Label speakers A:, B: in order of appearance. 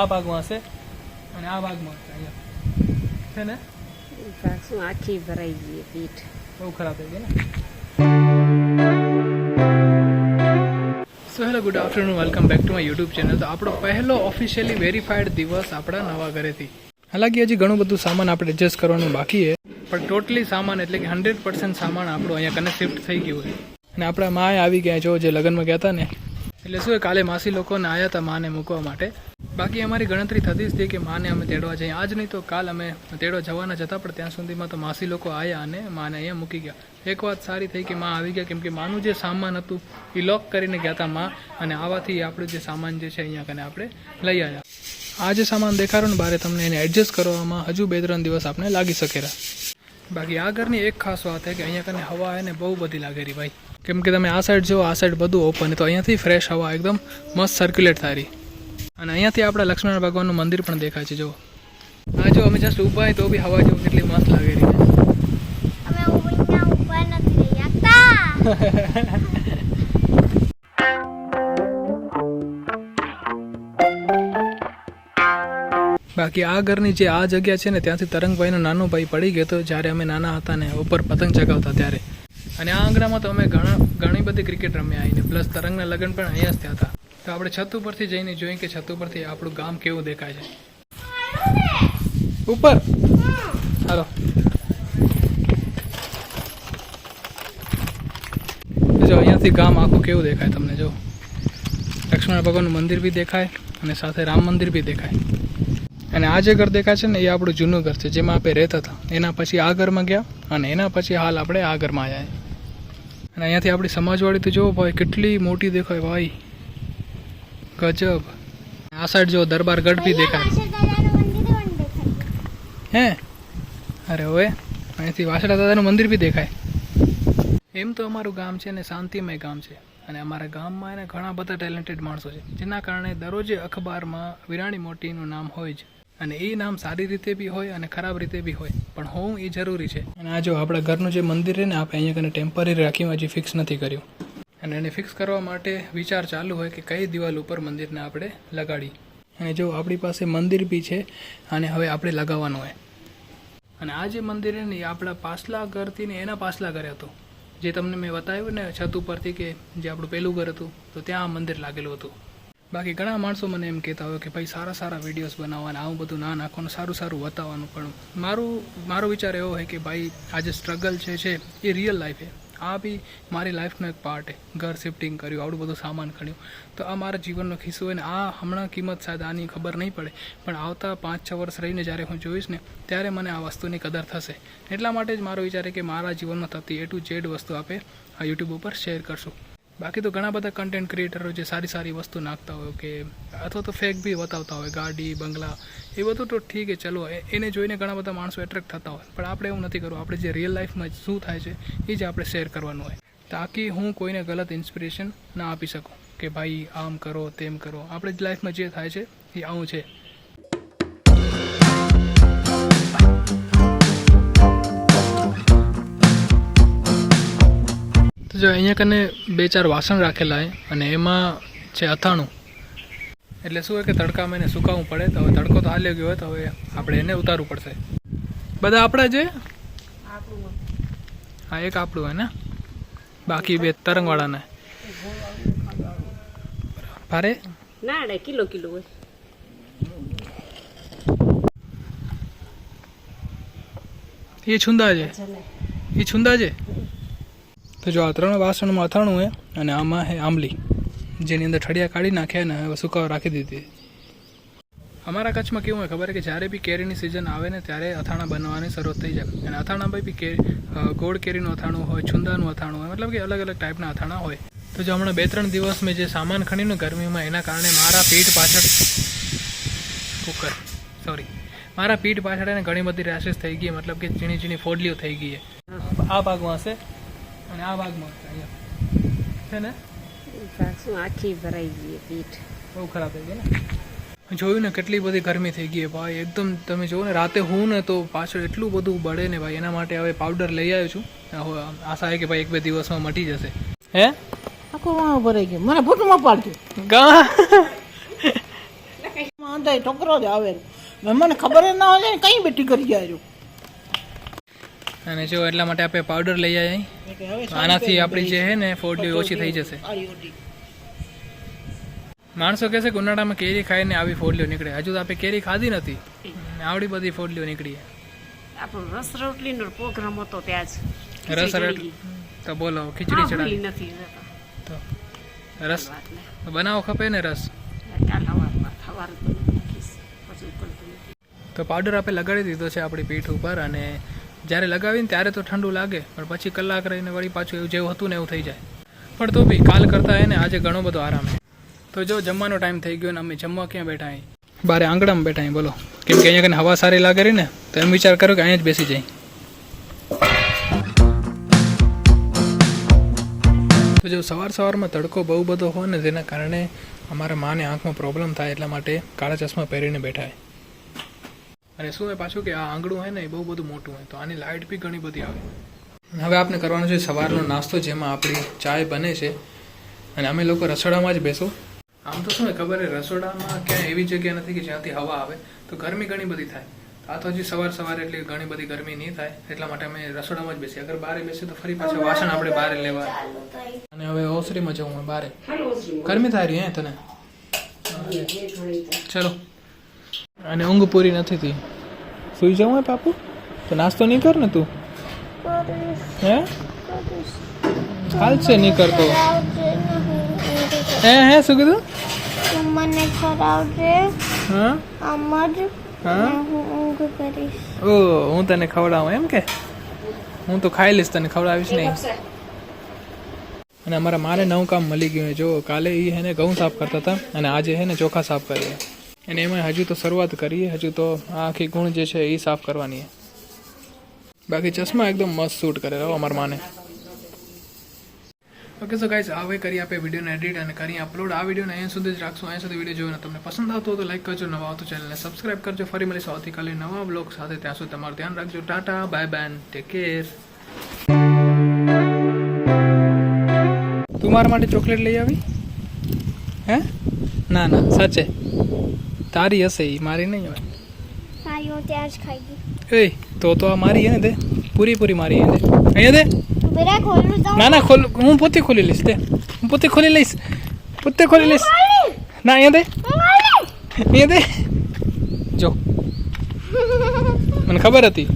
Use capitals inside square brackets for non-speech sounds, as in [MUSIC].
A: આ ભાગમાં હશે અને આ ભાગમાં હશે અહીંયા. છે ને?
B: શું આખી ભરાઈ ગઈ પીઠ.
A: બહુ ખરાબ થઈ ગઈ ને? So hello good afternoon welcome back to my YouTube channel તો આપણો પહેલો ઓફિશિયલી વેરીફાઈડ દિવસ આપણા નવા ઘરેથી. હાલાકી હજી ઘણું બધું સામાન આપણે એડજસ્ટ કરવાનું બાકી છે પણ ટોટલી સામાન એટલે કે હંડ્રેડ પર્સન્ટ સામાન આપણું અહીંયા કને શિફ્ટ થઈ ગયું છે. અને આપણા માએ આવી ગયા જો જે લગ્નમાં ગયા હતા ને એટલે શું કાલે માસી લોકોને આવ્યા હતા માને મૂકવા માટે? બાકી અમારી ગણતરી થતી જ હતી કે માને અમે તેડવા જઈએ. આજ નહીં તો કાલ અમે તેડવા જવાના જ હતા, પણ ત્યાં સુધીમાં તો માસી લોકો આવ્યા અને માને અહીંયા મૂકી ગયા. એક વાત સારી થઈ કે માં આવી ગયા, કેમ કે માનું જે સામાન હતું, એ લોક કરીને ગયા હતા માં, અને આવાથી આપણું જે સામાન જે છે અહીંયા કને આપણે લઈ આવ્યા આ જે સામાન દેખાડો ને બારે તમને એને એડજસ્ટ કરવામાં હજુ બે ત્રણ દિવસ આપણે લાગી શકેલા બાકી આ ઘરની એક ખાસ વાત છે કે અહીંયા કને હવા એને બહુ બધી લાગેલી ભાઈ. કેમ કે તમે આ સાઈડ જો આ સાઈડ બધું ઓપન તો અહીંયાથી ફ્રેશ હવા એકદમ મસ્ત સર્ક્યુલેટ થાય રહી અને અહીંયાથી આપણા લક્ષ્મણ ભગવાનનું મંદિર પણ દેખાય છે જો આ જો અમે જસ્ટ ઊભા હોય તો બી હવા જો કેટલી મસ્ત લાગે રહી છે.
C: અમે નથી [LAUGHS]
A: બાકી આ ઘરની જે આ જગ્યા છે ને, ત્યાંથી તરંગભાઈનો નાનો ભાઈ પડી ગયો હતો, જ્યારે અમે નાના હતા ને, ઉપર પતંગ ચગાવતા ત્યારે. અને આ આંગણામાં તો અમે ઘણા, ઘણી બધી ક્રિકેટ રમ્યા આવીને પ્લસ તરંગના લગ્ન પણ અહીંયા જ થયા હતા. તો આપણે છત ઉપરથી જઈને જોઈએ કે છત ઉપરથી આપણું ગામ કેવું દેખાય છે. ઉપર! હાલો. જો, અહીંયાથી ગામ આખું કેવું દેખાય તમને, જો. લક્ષ્મણ ભગવાનનું મંદિર બી દેખાય, અને સાથે રામ મંદિર બી દેખાય. અને આ જે ઘર દેખાય છે ને, એ આપણું જૂનું ઘર છે, જેમાં આપણે રહેતા હતા. એના પછી આ ઘરમાં ગયા અને એના પછી હાલ આપણે આ ઘરમાં આવ્યા અને અહીંયાથી આપણી સમાજવાળી તો જુઓ ભાઈ, કેટલી મોટી દેખાય ભાઈ. ગજબ. આ સાઈડ જો દરબાર ગઢ બી દેખાય. હે? અરે હવે અહીંયાથી વાસડા દાદાનું મંદિર બી દેખાય. એમ તો અમારું ગામ છે ને, શાંતિમય ગામ છે. અને અમારા ગામમાં એને ઘણા બધા ટેલેન્ટેડ માણસો છે, જેના કારણે દરરોજે અખબારમાં વિરાણી મોટીનું નામ હોય જ. અને એ નામ સારી રીતે બી હોય અને ખરાબ રીતે બી હોય. પણ હોવું એ જરૂરી છે. અને આ જો આપણા ઘરનું જે મંદિર છે ને, આપણે અહીંયા કને ટેમ્પરરી રાખ્યું હજી ફિક્સ નથી કર્યું. અને એને ફિક્સ કરવા માટે વિચાર ચાલુ હોય કે કઈ દિવાલ ઉપર મંદિરને આપણે લગાડી. અને જો આપણી પાસે મંદિર બી છે અને હવે આપણે લગાવવાનું હોય. અને આ જે મંદિર છે ને, એ આપણા પાછલા ઘરથી ને એના પાછલા ઘરે હતું. જે તમને મેં બતાવ્યું ને, છત ઉપરથી કે જે આપણું પહેલું ઘર હતું, તો ત્યાં આ મંદિર લાગેલું હતું. બાકી ઘણા માણસો મને એમ કહેતા હોય કે ભાઈ સારા સારા વિડીયોઝ બનાવવાના, આવું બધું ના નાખવાનું, સારું સારું બતાવવાનું. પણ મારું, મારો વિચાર એવો હોય કે ભાઈ, આ જે સ્ટ્રગલ છે છે, એ રિયલ લાઈફ આ બી મારી લાઈફનો એક પાર્ટ છે ઘર શિફ્ટિંગ કર્યું, આવડું બધું સામાન ખણ્યું. તો આ મારા જીવનનો ખિસ્સો હોય ને, આ હમણાં કિંમત શાયદ આની ખબર નહીં પડે, પણ આવતા પાંચ છ વર્ષ રહીને જ્યારે હું જોઈશ ને, ત્યારે મને આ વસ્તુની કદર થશે. એટલા માટે જ મારો વિચાર છે કે મારા જીવનમાં થતી એ ટુ જેડ વસ્તુ આપે, આ યુટ્યુબ ઉપર શેર કરશું. બાકી તો ઘણા બધા કન્ટેન્ટ ક્રિએટરો જે સારી સારી વસ્તુ નાખતા હોય કે અથવા તો ફેક બી બતાવતા હોય, ગાડી, બંગલા, એ બધું તો ઠીક છે, ચલો એને જોઈને ઘણા બધા માણસો એટ્રેક્ટ થતા હોય. પણ આપણે એવું નથી કરવું. આપણે જે રિયલ લાઈફમાં શું થાય છે, એ જ આપણે શેર કરવાનું હોય. તાકી હું કોઈને ગલત ઇન્સ્પિરેશન ના આપી શકું કે ભાઈ આમ કરો, તેમ કરો. આપણે જ લાઈફમાં જે થાય છે, એ આવું છે. જો અહીંયા કને બે ચાર વાસણ રાખેલા છે અને એમાં છે અથાણું. એટલે શું હોય કે તડકામાં એને સુકાવવું પડે તો હવે તડકો તો હાલ્યો ગયો હોય તો હવે આપણે એને ઉતારવું પડશે. બધા આપણા છે હા એક આપણું હોય ને? બાકી બે તરંગવાળાને. ભારે?
B: ના કિલો કિલો હોય.
A: એ છુંદા છે એ છુંદા છે તો જો આ ત્રણ વાસણમાં અથાણું હે અને આમાં હે આંબલી. જેની અંદર ઠળિયા કાઢી નાખ્યા ને હવે સુકાવા રાખી દીધી. અમારા કચ્છમાં કેવું હોય ખબર કે જ્યારે બી કેરીની સિઝન આવે ને ત્યારે અથાણા બનવાની શરૂઆત થઈ જાય. અને અથાણામાં બી કેરી ગોળ કેરીનું અથાણું હોય, છુંદાનું અથાણું હોય, મતલબ કે અલગ અલગ ટાઈપના અથાણા હોય. તો જો હમણાં બે ત્રણ દિવસ મેં જે સામાન ખણીનું ગરમીમાં એના કારણે મારા પીઠ પાછળ કુકર સોરી મારા પીઠ પાછળ એને ઘણી બધી રેશેસ થઈ ગઈ, મતલબ કે ઝીણી ઝીણી ફોડલીઓ થઈ ગઈ આ ભાગમાં હશે. અને આ ભાગમાં અહીંયા. છે ને?
B: શું આખી ભરાઈ ગઈ પીઠ.
A: બહુ ખરાબ થઈ ગઈ ને? જોયું ને કેટલી બધી ગરમી થઈ ગઈ ભાઈ. એકદમ તમે જુઓ ને રાતે હું ને તો પાછળ એટલું બધું બળે ને ભાઈ એના માટે હવે પાવડર લઈ આવ્યો છું. આશા છે કે ભાઈ એક બે દિવસમાં મટી જશે. હે?
D: આખો વાહ ભરાઈ ગયો. મને ફોટોમાં પાડજો.
A: ગા.
D: આંધા છોકરો જ આવે મને ખબર જ ના હોય કઈ બેઠી કરી જાય
A: અને જો એટલા માટે આપણે પાવડર લઈ આવ્યા આનાથી આપણી જે છે. ને ફોડલી ઓછી થઈ જશે. માણસો કહેશે કે ઉનાળામાં કેરી ખાઈને આવી ફોડલીઓ નીકળે. હજુ તો આપણે કેરી ખાધી નથી. આવડી બધી ફોડલીઓ નીકળી
B: આપણો રસ રોટલીનો પ્રોગ્રામ હતો ત્યાં જ.
A: રસ રોટલી તો બોલો ખીચડી ચડાવી.
B: નથી
A: તો. રસ બનાવો ખપે ને રસ. તો પાવડર આપણે લગાડી દીધો છે આપણી પીઠ ઉપર અને જ્યારે લગાવીને ત્યારે તો ઠંડુ લાગે, પણ પછી કલાક રહીને વળી પાછું એવું જેવું હતું ને એવું થઈ જાય. પણ તો બી, કાલ કરતાં એને આજે ઘણો બધો આરામ છે. તો જો જમવાનો ટાઈમ થઈ ગયો ને અમે જમવા ક્યાં બેઠા અહીં? બારે આંગણામાં બેઠા અહીં, બોલો. કેમ કે અહીંયા કને હવા સારી લાગે રહી ને, તો એમ વિચાર કર્યો કે અહીંયા જ બેસી જાય તો જો સવાર સવારમાં તડકો બહુ બધો હોય ને તેના કારણે અમારા માને આંખમાં પ્રોબ્લેમ થાય એટલા માટે કાળા ચશ્મા પહેરીને બેઠા અને શું હોય પાછું કે આ આંગણું હોય ને એ બહુ બધું મોટું હોય તો આની લાઇટ બી ઘણી બધી આવે. હવે આપણે કરવાનો છે સવારનો નાસ્તો જેમાં આપણી ચાય બને છે. અને અમે લોકો રસોડામાં જ બેસો. આમ તો શું હોય ખબર છે રસોડામાં ક્યાંય એવી જગ્યા નથી કે જ્યાંથી હવા આવે તો ગરમી ઘણી બધી થાય. આ તો હજી સવાર સવારે એટલે ઘણી બધી ગરમી નહીં થાય એટલા માટે અમે રસોડામાં જ બેસીએ. અગર બહાર બેસીએ તો ફરી પાછા વાસણ આપણે બહાર લેવા. અને હવે ઓસરીમાં જવું હોય બારે. ગરમી થાય રહી હે તને? ચલો. અને ઊંઘ પૂરી નથી થઈ સુઈ જવું હે પાપુ? તો નાસ્તો નહીં કર ને તું? હે? હાલ છે નહીં કરતો? હે હે શું કીધું?
C: મને ખવડાવજે.
A: હા?
C: અમર
A: હા?
C: હું ઊંઘ કરીશ.
A: ઓ હું તને ખવડાવું એમ કે? હું તો ખાઈ લઈશ તને ખવડાવીશ નહીં. અને અમારા મારે નવું કામ મળી ગયું. જો કાલે એ હે ને ઘઉં સાફ કરતા હતા અને આજે હે ને ચોખા સાફ કરીએ. અને એમાં હજુ તો શરૂઆત કરીએ, હજુ તો આ આખી ગુણ જે છે એ સાફ કરવાની બાકી ચશ્મા એકદમ મસ્ત શૂટ કરે રહો અમારા માને. ઓકે સો ગાઈઝ હવે કરી આપણે વિડીયોને એડિટ અને કરી અપલોડ આ વિડીયોને અહીંયા સુધી જ રાખશું. અહીંયા સુધી વીડિયો જોઈને તમને પસંદ આવતો તો લાઈક કરજો, નવા આવતો ચેનલને સબસ્ક્રાઈબ કરજો. ફરી મળીશું આવતીકાલે નવા બ્લોગ સાથે. ત્યાં સુધી તમારું ધ્યાન રાખજો. Tata bye bye take care તું મારા માટે ચોકલેટ લઈ આવી? હે? ના ના, સાચે. તારી હશે એ મારી નહીં હોય.
C: સારી હું ત્યાં જ ખાઈ ગઈ.
A: એ તો તો આ મારી હે ને તે? પૂરી પૂરી મારી હે તે? અહીંયા દે ના ના ખોલ હું પોતે ખોલી લઈશ તે. હું પોતે ખોલી લઈશ. પોતે ખોલી લઈશ. ના અહીંયા દે અહીંયા દે જો. [LAUGHS] મને ખબર હતી.